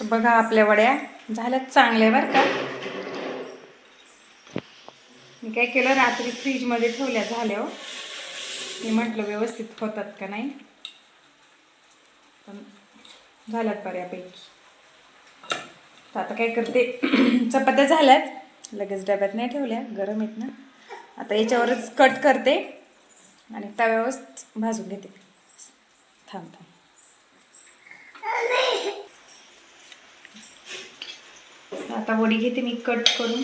तर बघा आपल्या वड्या झाल्यात चांगल्या बरं का. मी काय केलं रात्री फ्रीजमध्ये ठेवल्या झाल्या हो. मी म्हटलं व्यवस्थित होतात का नाही. पण झाल्यात बऱ्यापैकी. तर आता काय करते चपात्या झाल्यात. लगेच डब्यात नाही ठेवल्या गरम आहेत ना. आता याच्यावरच कट करते आणि तव्यावरच भाजून घेते. थांब थांब. आता वडी घेते मी कट करून.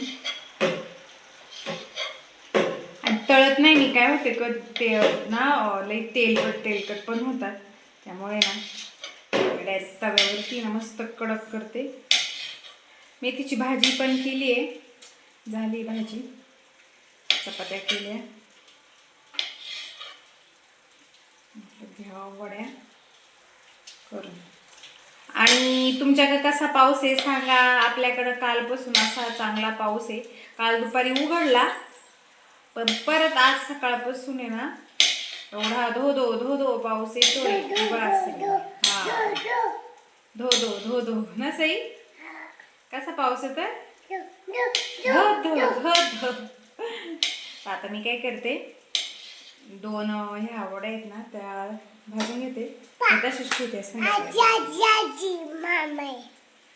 आणि तळत नाही मी काय होते कट ते ना लई तेलकट तेलकट पण होतात. त्यामुळे ना गॅस तव्यावरती ना मस्त कडक करते. मेथीची भाजी पण केली आहे. झाली भाजी. चपात्या केल्या. घ्या वड्या. करून. आणि तुमच्याकडे कसा पाऊस आहे सांगा. आपल्याकडं कालपासून असा चांगला पाऊस आहे. काल दुपारी उघडला पण परत आज सकाळपासून आहे ना एवढा धो धो धो धो पाऊस बस हा. धो धो धो धो ना सई? कसा पाऊस येतोय? धो धो. धो धो. आता मी काय करते दोन ह्या वड्या आहेत ना त्या भाजून घेते.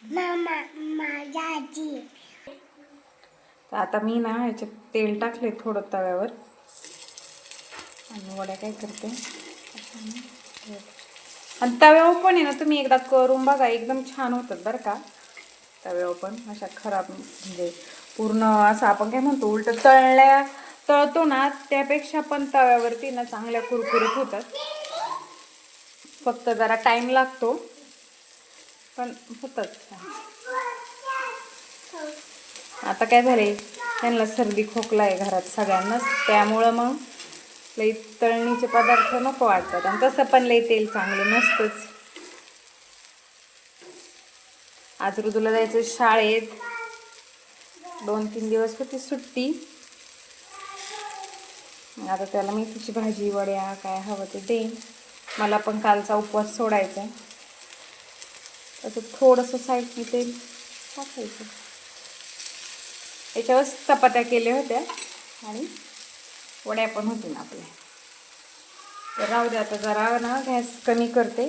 मामा माझा आजी. तर आता मी ना ह्याच्यात तेल टाकले थोडं तव्यावर. आणि वड्या काय करते? आणि तव्यावर पण आहे ना तुम्ही एकदा करून बघा एकदम छान होतात बरं का. तव्यावर पण अशा खराब म्हणजे पूर्ण असं आपण काय म्हणतो उलट तळल्या तळतो ना त्यापेक्षा पण तव्यावरती ना चांगल्या कुरकुरीत होतात. फक्त जरा टाईम लागतो. पण होतात आता काय झाले त्यांना सर्दी खोकला आहे घरात सगळ्यांनाच. त्यामुळं मग लई तळणीचे पदार्थ नको वाटतात. आणि तसं पण लई तेल चांगलं नसतंच. आज ऋतूला जायचं शाळेत. दोन तीन दिवस होती सुट्टी. आता त्याला मेथीची भाजी वड्या काय हवं ते देईन. मला पण कालचा उपवास सोडायचा आहे असं थोडंसं साईडनी तेल टाकायचं. याच्यावर चपात्या केल्या होत्या आणि वड्या पण होतील आपल्या. तर राहू दे आता जरा ना गॅस कमी करते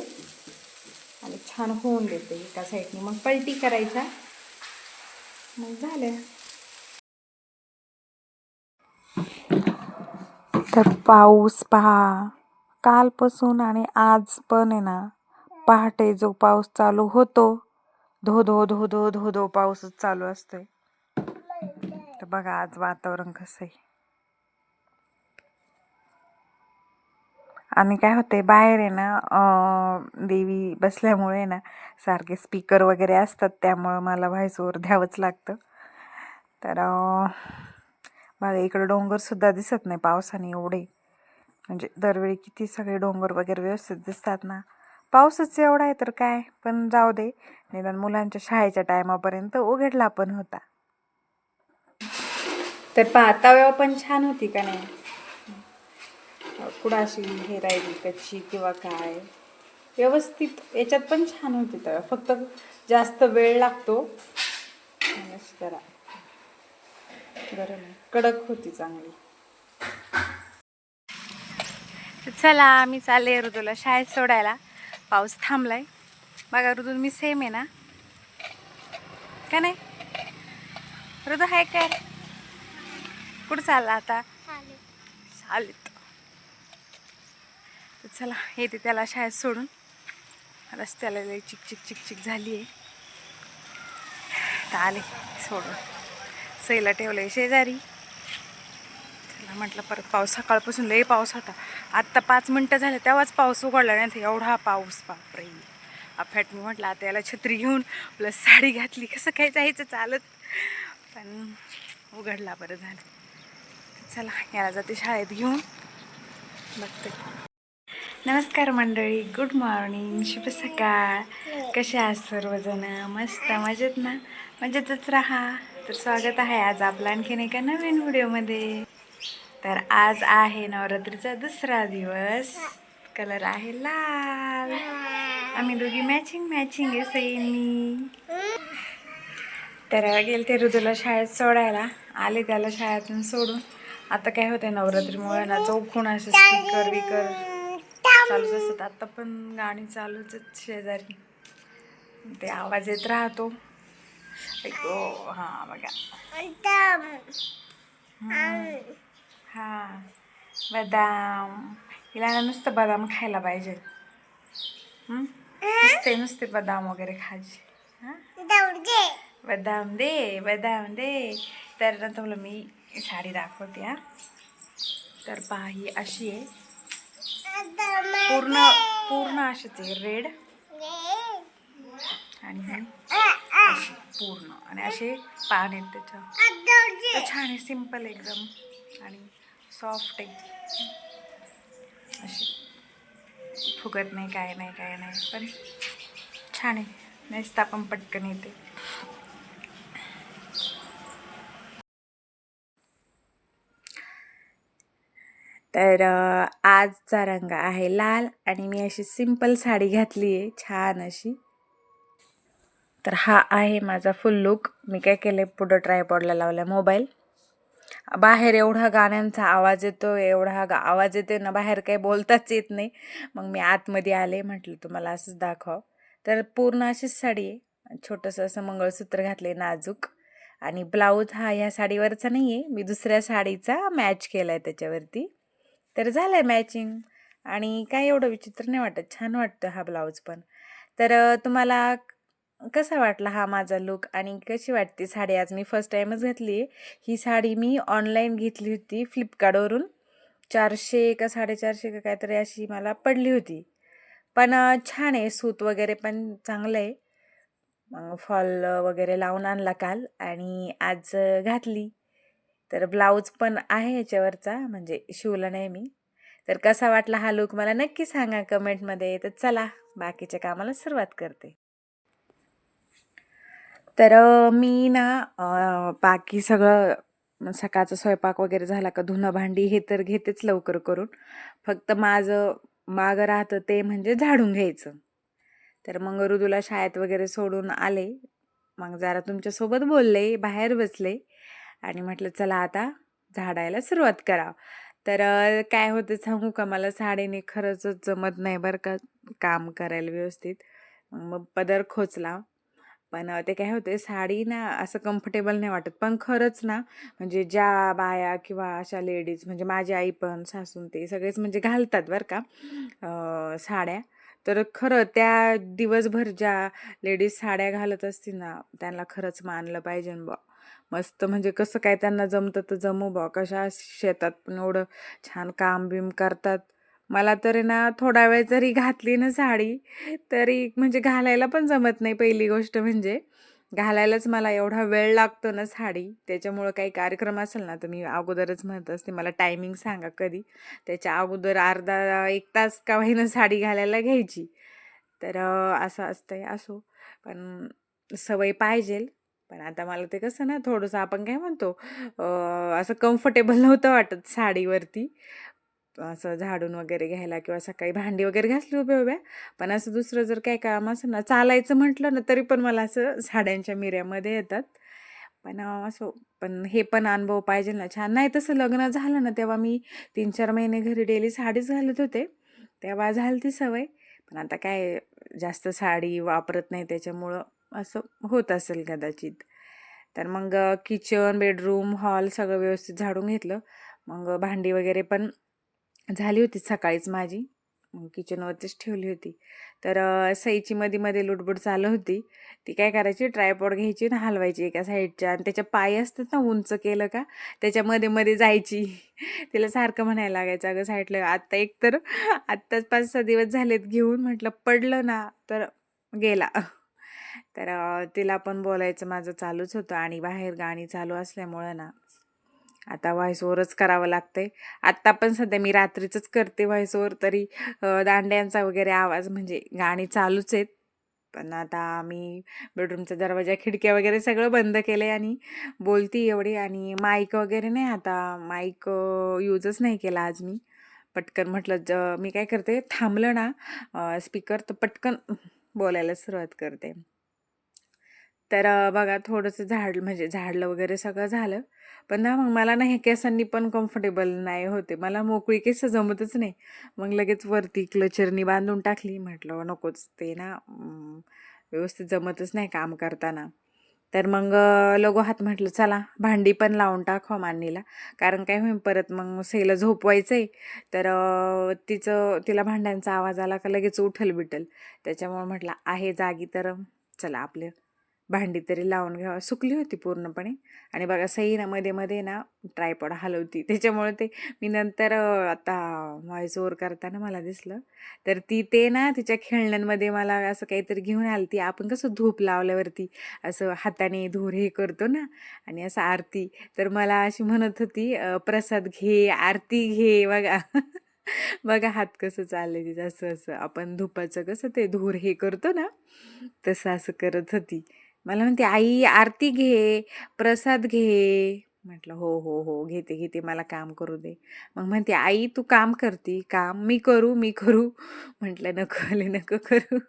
आणि छान होऊन देते एका साईडने. मग पलटी करायच्या. मग झाल्या तर पाऊस पहा. कालपासून आणि आज पण आहे ना पहाटे जो पाऊस चालू होतो धो धो धो धो धो धो पाऊसच चालू असतोय. तर बघा आज वातावरण कसं आहे. आणि काय होते बाहेर आहे ना देवी बसल्यामुळे ना सारखे स्पीकर वगैरे असतात त्यामुळं मला व्हायस द्यावंच लागतं. तर अं, बघा इकडं डोंगरसुद्धा दिसत नाही पावसाने एवढे. म्हणजे दरवेळी किती सगळे डोंगर वगैरे व्यवस्थित दिसतात ना. पाऊसच एवढा आहे तर काय पण जाऊ दे. निदान मुलांच्या शाळेच्या टायमापर्यंत उघडला पण होता. तर पाताव्या पण छान होती का नाही? कुठं अशी हे राहिली कच्ची किंवा काय? व्यवस्थित याच्यात पण छान होती तव्या फक्त जास्त वेळ लागतो. करा. जरा गरम कडक होती चांगली. चला मी चालले ऋतूला शाळेत सोडायला. पाऊस थांबलाय. बघा ऋतू मी सेम आहे ना? का नाही? ऋतू हाय काय कुठं चालला आता? चालेत तर चला येते त्याला शाळेत सोडून. रस्त्याला लई चिक चिक चिक चिक झाली आहे. तर आले सोडून. सईला ठेवलंय शेजारी. चला म्हटलं परत पाऊस सकाळपासून लई पाऊस होता. आत्ता पाच मिनटं झाले तेव्हाच पाऊस उघडला नाही तर एवढा पाऊस बापरे. अफॅट मी म्हटलं आता याला छत्री घेऊन प्लस साडी घातली कसं काय जायचं चालत? पण उघडला बरं झालं. चला याला जाते शाळेत घेऊन. बघते. नमस्कार मंडळी गुड मॉर्निंग शुभ सकाळ. कसे आहात सर्वजण? मस्त मजेत ना? मजेतच राहा. तर स्वागत आहे आज आपला आणखीन एका नवीन व्हिडिओमध्ये तर आज आहे नवरात्रीचा दुसरा दिवस. कलर आहे लाल. आम्ही दोघी मॅचिंग मॅचिंग आहे सईनी. तर गेले ते रुदूला शाळेत सोडायला. आले त्याला शाळेतून सोडून. आता काय होते नवरात्रीमुळे ना चौकून असे स्पीकर विकर चालूच असतात. आत्ता पण गाणी चालूच शेजारी. ते आवाज येत राहतो. ऐको हां बघा. हां. बदाम. हिला ना नुसतं बदाम खायला पाहिजे? नुसते नुसते बदाम वगैरे खायचे. हां? बदाम दे. बदाम दे तर ना तुम्हाला मी साडी दाखवते हा? तर पहा ही अशी आहे. पूर्ण पूर्ण अशीच आहे रेड. आणि अशी पूर्ण. आणि असे पान आहेत त्याच्या छान आहे सिंपल एकदम. आणि सॉफ्ट आहे. अशी. फुगत नाही काय नाही काय नाही. पण छान आहे. नेसता पण पटकन येते. तर आजचा रंग आहे लाल आणि मी अशी सिंपल साडी घातली आहे. छान अशी. तर हा आहे माझा फुल लुक. मी काय केलं पुढं ट्रायपॉडला लावला मोबाईल. बाहेर एवढा गाण्यांचा आवाज येतो एवढा गा आवाज येते ना बाहेर काही बोलताच येत नाही. मग मी आतमध्ये आले म्हटलं तुम्हाला असंच दाखवा. तर पूर्ण अशीच साडी आहे. छोटंसं असं मंगळसूत्र घातले नाजूक. आणि ब्लाऊज हा ह्या साडीवरचा नाही आहे मी दुसऱ्या साडीचा मॅच केला आहे त्याच्यावरती. तर झालं आहे मॅचिंग आणि काय एवढं विचित्र नाही वाटत छान वाटतं हा ब्लाऊज पण. तर तुम्हाला कसा वाटला हा माझा लुक आणि कशी वाटते साडी? आज मी फर्स्ट टाईमच घातली आहे. ही साडी मी ऑनलाईन घेतली होती फ्लिपकार्टवरून चारशे का साडेचारशे का काहीतरी अशी मला पडली होती. पण छान आहे. सूत वगैरे पण चांगलं आहे. मग फॉल वगैरे लावून आणला काल आणि आज घातली. तर ब्लाऊज पण आहे याच्यावरचा म्हणजे शिवला नाही मी. तर कसा वाटला हा लुक मला नक्की सांगा कमेंटमध्ये तर चला बाकीच्या कामाला सुरुवात करते. तर मी ना बाकी सगळं सकाळचा स्वयंपाक वगैरे झाला का धुणं भांडी हे तर घेतेच लवकर करून. फक्त माझं मागं राहतं ते म्हणजे झाडून घ्यायचं. तर मग तुला शाळेत वगैरे सोडून आले. मग जरा तुमच्यासोबत बोलले बाहेर बसले. आणि म्हटलं चला आता झाडायला सुरुवात करा तर काय होतं सांगू का? मला साडीने खरंच जमत नाही बरं का काम करायला व्यवस्थित. मग पदर खोचला. पण ते काय होते साडी ना असं कम्फर्टेबल नाही वाटत. पण खरंच ना म्हणजे ज्या बाया किंवा अशा लेडीज म्हणजे माझी आई पण सासून ते सगळेच म्हणजे घालतात बरं का साड्या. तर खरं त्या दिवसभर ज्या लेडीज साड्या घालत असतील ना त्यांना खरंच मानलं पाहिजे बा. मस्त म्हणजे कसं काय त्यांना जमतं तर जमू बा. कशा शेतात पण एवढं छान काम बिम करतात. मला तरी ना थोडा वेळ जरी घातली ना साडी तरी म्हणजे घालायला पण जमत नाही पहिली गोष्ट म्हणजे. घालायलाच मला एवढा वेळ लागतो ना साडी त्याच्यामुळं काही कार्यक्रम असेल ना तर मी अगोदरच म्हणत असते मला टायमिंग सांगा कधी. त्याच्या अगोदर अर्धा एक तास का होईना साडी घालायला घ्यायची. तर असं असं असतंय असो. पण सवय पाहिजेल पण आता मला ते कसं ना थोडंसं आपण काय म्हणतो असं कम्फर्टेबल नव्हतं वाटत साडीवरती. असं झाडून वगैरे घ्यायला किंवा सकाळी भांडी वगैरे घासली उभ्या उभ्या. पण असं दुसरं जर काय काम असं ना चालायचं म्हटलं ना तरी पण मला असं साड्यांच्या मिऱ्यामध्ये येतात. पण असं पण हे पण अनुभव पाहिजे ना. छान. नाही तसं लग्न झालं ना तेव्हा मी तीन चार महिने घरी डेली साडीच घालत होते. तेव्हा झाली ती सवय. पण आता काय जास्त साडी वापरत नाही त्याच्यामुळं असं होत असेल कदाचित. तर मग किचन बेडरूम हॉल सगळं व्यवस्थित झाडून घेतलं. मग भांडी वगैरे पण झाली होती सकाळीच माझी. मग किचनवरतीच ठेवली होती. तर सईची मध्ये मध्ये लुटबुट चालू होती. ती काय करायची? ट्रायपॉड घ्यायची आणि हलवायची एका साईडच्या आणि त्याच्या पाय असतात ना उंच केलं का त्याच्यामध्ये मध्ये जायची. तिला सारखं म्हणायला लागायचं अगं साईडला आत्ता एक तर आत्ताच पाच सहा दिवस झालेत घेऊन. म्हटलं पडलं ना. तर गेला. तर तिला पण बोलायचं माझं चालूच होतं आणि बाहेर गाणी चालू असल्यामुळं ना आता व्हॉइस ओव्हरच करावं लागतंय. आत्ता पण सध्या मी रात्रीचंच करते व्हॉइस ओव्हर तरी दांड्यांचा वगैरे आवाज म्हणजे गाणी चालूच आहेत. पण आता मी बेडरूमचा दरवाजा खिडक्या वगैरे सगळं बंद केलं आहे आणि बोलती एवढी आणि माईक वगैरे नाही आता माईक यूजच नाही केला आज मी. पटकन म्हटलं ज मी काय करते थांबलं ना स्पीकर तर पटकन बोलायला सुरुवात करते. तर बघा थोडंसं झाड म्हणजे झाडलं वगैरे सगळं झालं. पण ना मग मला ना हे केसांनी पण कम्फर्टेबल नाही होते. मला मोकळी केस जमतच नाही. मग लगेच वरती क्लचरनी बांधून टाकली. म्हटलं नकोच ते ना व्यवस्थित जमतच नाही काम करताना. तर मग लोगो लगो हात म्हटलं चला भांडी पण लावून टाकवा मान्नीला कारण काय होईल परत मग सईला झोपवायचं आहे तर तिचं तिला भांड्यांचा आवाज आला का लगेच उठल बिटल त्याच्यामुळे म्हटलं आहे जागी तर चला आपलं भांडी तरी लावून घ्यावं. सुकली होती पूर्णपणे. आणि बघा सई ना मध्ये मध्ये ना ट्रायपॉड हलवती. त्याच्यामुळे ते मी नंतर आता व्हॉइस ओव्हर करताना मला दिसलं. तर ती ते ना तिच्या खेळण्यांमध्ये मला असं काहीतरी घेऊन आली ती आपण कसं धूप लावल्यावरती असं हाताने धूर हे करतो ना आणि असं आरती. तर मला अशी म्हणत होती प्रसाद घे आरती घे. बघा. बघा हात कसं चाललंय तिचं. असं असं. आपण धुपाचं कसं ते धूर हे करतो ना तसं असं करत होती. मला म्हणते आई आरती घे प्रसाद घे. म्हटलं हो हो हो घेते घेते मला काम करू दे. मग म्हणते आई तू काम करती काम मी करू मी करू. म्हटलं नको आले नको करू.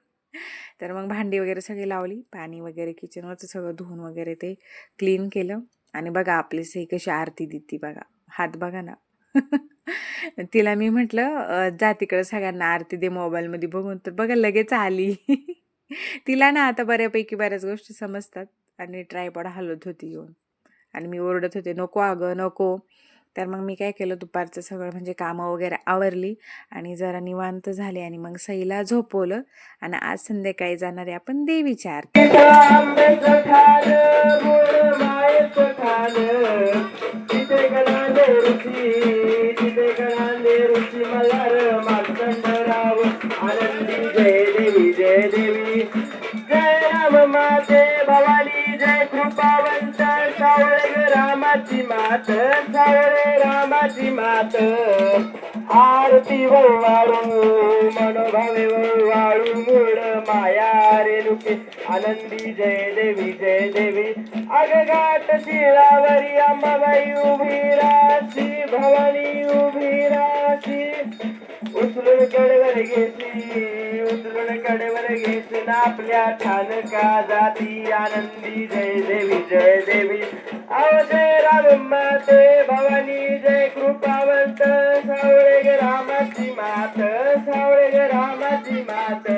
तर मग भांडी वगैरे सगळी लावली पाणी वगैरे किचनवरचं सगळं धुवून वगैरे ते क्लीन केलं. आणि बघा आपली सई कशी आरती देते बघा हात बघा ना. तिला मी म्हटलं जा तिकडं सगळ्यांना आरती दे मोबाईलमध्ये बघून. तर बघा लगेच आली. तिला ना आता बऱ्यापैकी बऱ्याच गोष्टी समजतात. आणि ट्रायपॉड हलत होती येऊन. आणि मी ओरडत होते नको अगं नको. तर मग मी काय केलं दुपारचं सगळं म्हणजे कामं वगैरे आवरली आणि जरा निवांत झाले आणि मग सईला झोपवलं आणि आज संध्याकाळी जाणार आहे आपण देवीच्या आरती. माते भवानी जय कृपावंत सावळे रामाची मात सावळे रामाची मात. आरती वाळू मनोभावे वाळू मूळ माया रेणुके आनंदी जय देवी जय देवी. अगघाट शिळावरी अंबाबाई उभी राशी भवानी उभी राशी उचलून कडेवर घेतली उचलून कडेवर घेतली ना आपल्या छान का जाती आनंदी. जय देवी जय देवी. अव जय राम माते भवानी जय कृपावंत. सावळे ग रामाची मात सावळे ग रामाची मात.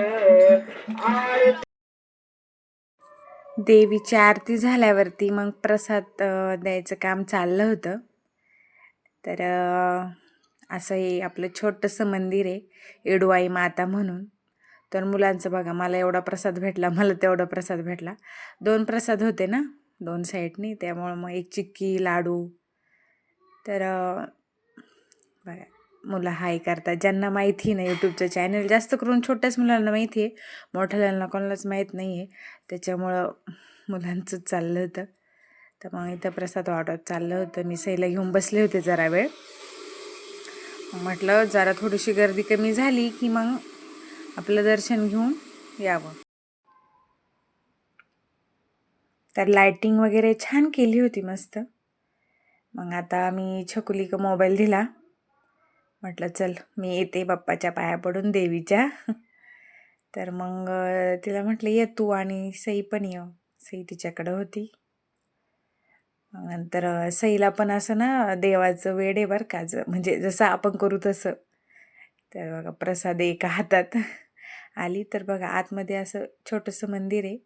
आरती देवीची आरती झाल्यावरती मग प्रसाद द्यायचं काम चाललं होतं. तर अ, असं हे आपलं छोटंसं मंदिर आहे येडूआई माता म्हणून. तर मुलांचं बघा मला एवढा प्रसाद भेटला मला तेवढा प्रसाद भेटला. दोन प्रसाद होते ना दोन साईडनी त्यामुळं मग एक चिक्की लाडू. तर बघा मुलं हाय करतात. ज्यांना माहिती ना यूट्यूबचं चॅनल जास्त करून छोट्याच मुलांना माहिती आहे मोठ्याला कोणालाच माहीत नाही आहे त्याच्यामुळं मुलांचंच चाललं होतं. तर मग इथं प्रसाद वाटत चाललं होतं. मी सईला घेऊन बसले होते जरा वेळ. म्हटलं जरा थोडीशी गर्दी कमी झाली की मग आपलं दर्शन घेऊन यावं. तर लायटिंग वगैरे छान केली होती मस्त. मग आता मी छकुली मोबाईल दिला. म्हटलं चल मी येते बाप्पाच्या पाया पडून देवीच्या. तर मग तिला म्हटलं ये तू आणि सई पण ये. सई तिच्याकडं होती. नंतर सईला पण असं ना देवाचं वेड आहे बरं का ज म्हणजे जसं आपण करू तसं. तर बघा प्रसाद एका हातात. आली तर बघा आतमध्ये असं छोटंसं मंदिर आहे.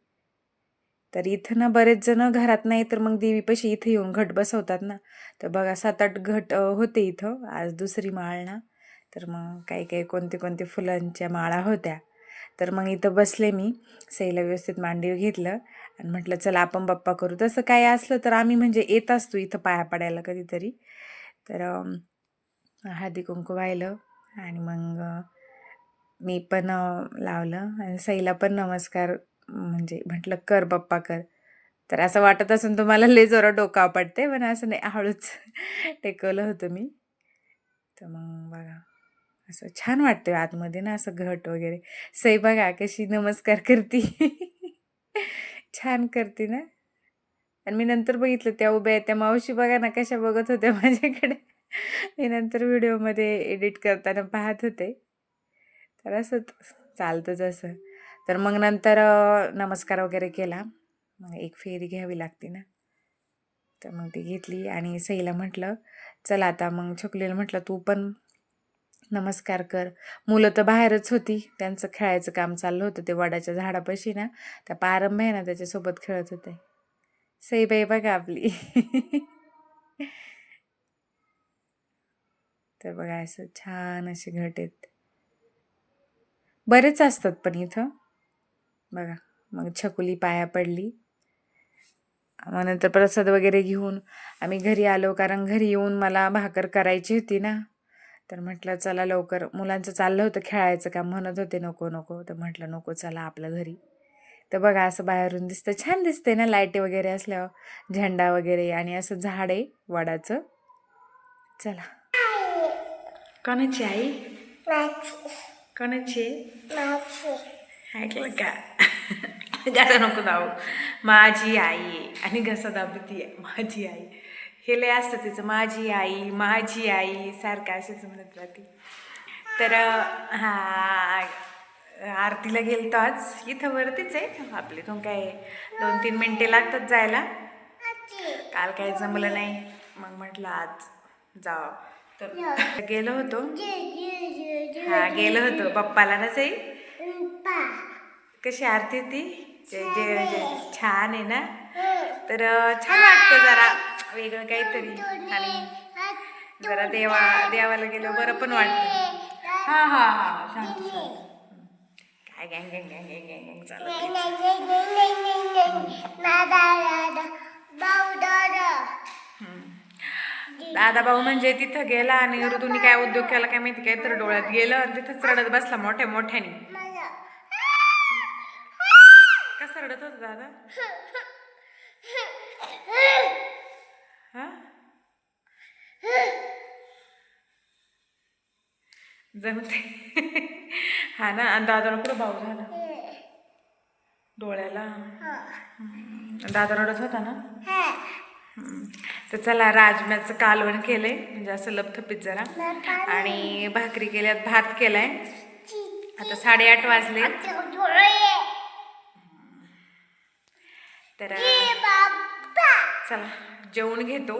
तर इथं ना बरेच जण घरात नाही तर मग देवीपाशी इथं येऊन घट बसवतात ना. तर बघा सात आठ घट होते इथं. आज दुसरी माळ ना. तर मग काही काही कोणते कोणते फुलांच्या माळा होत्या. तर मग इथं बसले मी. सईला व्यवस्थित मांडीव घेतलं. आणि म्हटलं चला आपण बाप्पा करू. तसं काय असलं तर आम्ही म्हणजे येत असतो इथं पाया पडायला कधीतरी. तर हळदी कुंकू वाहिलं आणि मग मी पण लावलं आणि सईला पण नमस्कार म्हणजे म्हटलं कर बाप्पा कर. तर असं वाटत असून तुम्हाला लय जोरा डोका पडते पण असं नाही हळूच टेकवलं होतं मी. तर मग बघा असं छान वाटतं आतमध्ये ना असं घट वगैरे. सई बघा कशी नमस्कार करते. छान करते ना. आणि मी नंतर बघितलं त्या उभ्या आहेत त्या मावशी बघा ना कशा बघत होत्या माझ्याकडे. मी नंतर व्हिडिओमध्ये एडिट करताना पाहत होते. तर असंच चालतं जसं. तर मग नंतर नमस्कार वगैरे केला. मग एक फेरी घ्यावी लागते ना. तर मग ती घेतली आणि सईला म्हटलं चल आता मग छोकलीला म्हटलं तू पण नमस्कार कर. मुलं तर बाहेरच होती. त्यांचं खेळायचं काम चाललं होतं. ते वडाच्या झाडापाशी ना त्या पारंभ आहे ना त्याच्यासोबत खेळत होते. सईबाई बघा आपली. तर बघा असं छान असे घट आहेत. बरेच असतात पण इथं. बघा मग छकुली पाया पडली. मग नंतर प्रसाद वगैरे घेऊन आम्ही घरी आलो. कारण घरी येऊन मला भाकर करायची होती ना. तर म्हटलं चला लवकर. मुलांचं चाललं होतं खेळायचं का म्हणत होते नको नको. तर म्हटलं नको चला आपलं घरी. तर बघा असं बाहेरून दिसतं छान दिसते ना लाईटी वगैरे असल्यावर झेंडा वगैरे आणि असं झाड आहे वडाचं. चला. कोणाची आई? कोणाची? ऐकलं का? घसा नको दाऊ माझी आई आहे आणि घसा दाबती आहे माझी आई. हे लय असतं तिचं माझी आई माझी आई सारखं असेच म्हणत राहते तर हा आरतीला गेलतो आज. इथं वरतीच आहे. आपले दोन काय दोन तीन मिनटे लागतात जायला. काल काय जमलं नाही. मग म्हटलं आज जावं. तर गेलो होतो. हा गेलो होतो. पप्पाला ना सई कशी आरती ती जे जे छान आहे ना? तर छान वाटतं जरा. वेगळं काहीतरी. आणि जरा देवा देवाला गेलो बरं पण वाटतं. हा हा हा शांत. काय गँग गँग गँग गँग गँग गँग. दादा भाऊ म्हणजे तिथं गेला आणि ऋतूनी काय उद्योग केला काय माहिती काय तर डोळ्यात गेलं आणि तिथंच रडत बसला मोठ्या मोठ्याने. कसं रडत होता दादा? हा? जमते हा ना आणि दादाला कुठं भाऊ झाला? डोळ्याला. दादा रडत होता ना. तर चला राजम्याचं कालवण केलंय. म्हणजे असं लपथपीत जरा. आणि भाकरी केल्यात भात केलाय. आता साडेआठ वाजले. तर चला. जेवण घेतो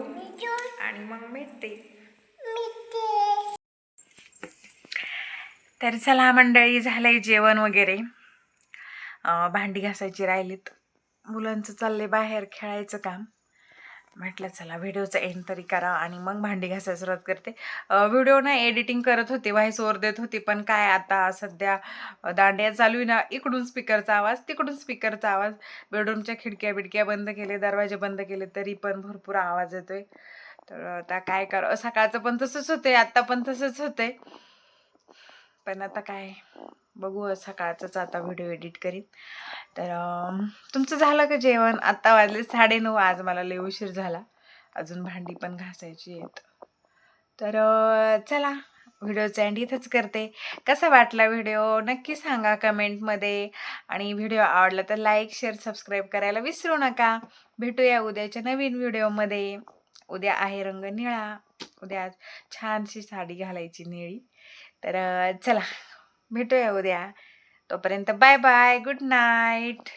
आणि मग भेटते तर चला मंडळी झालंय जेवण वगैरे. भांडी घासायची राहिलीत. मुलांचं चाललंय बाहेर खेळायचं काम. म्हटलं चला व्हिडिओचा एंड तरी करा आणि मग भांडी घासायला सुरुवात करते. व्हिडिओ ना एडिटिंग करत होते व्हाईस ओव्हर देत होते पण काय आता सध्या दांड्या चालू आहे ना इकडून स्पीकरचा आवाज तिकडून स्पीकरचा आवाज. बेडरूमच्या खिडक्या बिडक्या बंद केले दरवाजे बंद केले तरी पण भरपूर आवाज येतोय. तर आता काय कर सकाळचं पण तसंच होते आत्ता पण तसंच होते पण आता काय बघू सकाळचंच आता व्हिडिओ एडिट करीन. तर तुमचं झालं का जेवण? आत्ता वाजले साडेनऊ आज मला लय उशीर झाला. अजून भांडी पण घासायची आहेत. तर चला व्हिडिओचं एंड इथंच करते. कसा वाटला व्हिडिओ? नक्की सांगा कमेंटमध्ये. आणि व्हिडिओ आवडला तर लाईक शेअर सबस्क्राईब करायला विसरू नका. भेटूया उद्याच्या नवीन व्हिडिओमध्ये. उद्या आहे रंग निळा. उद्या छानशी साडी घालायची निळी. तर चला भेटूया उद्या. तोपर्यंत बाय बाय गुड नाईट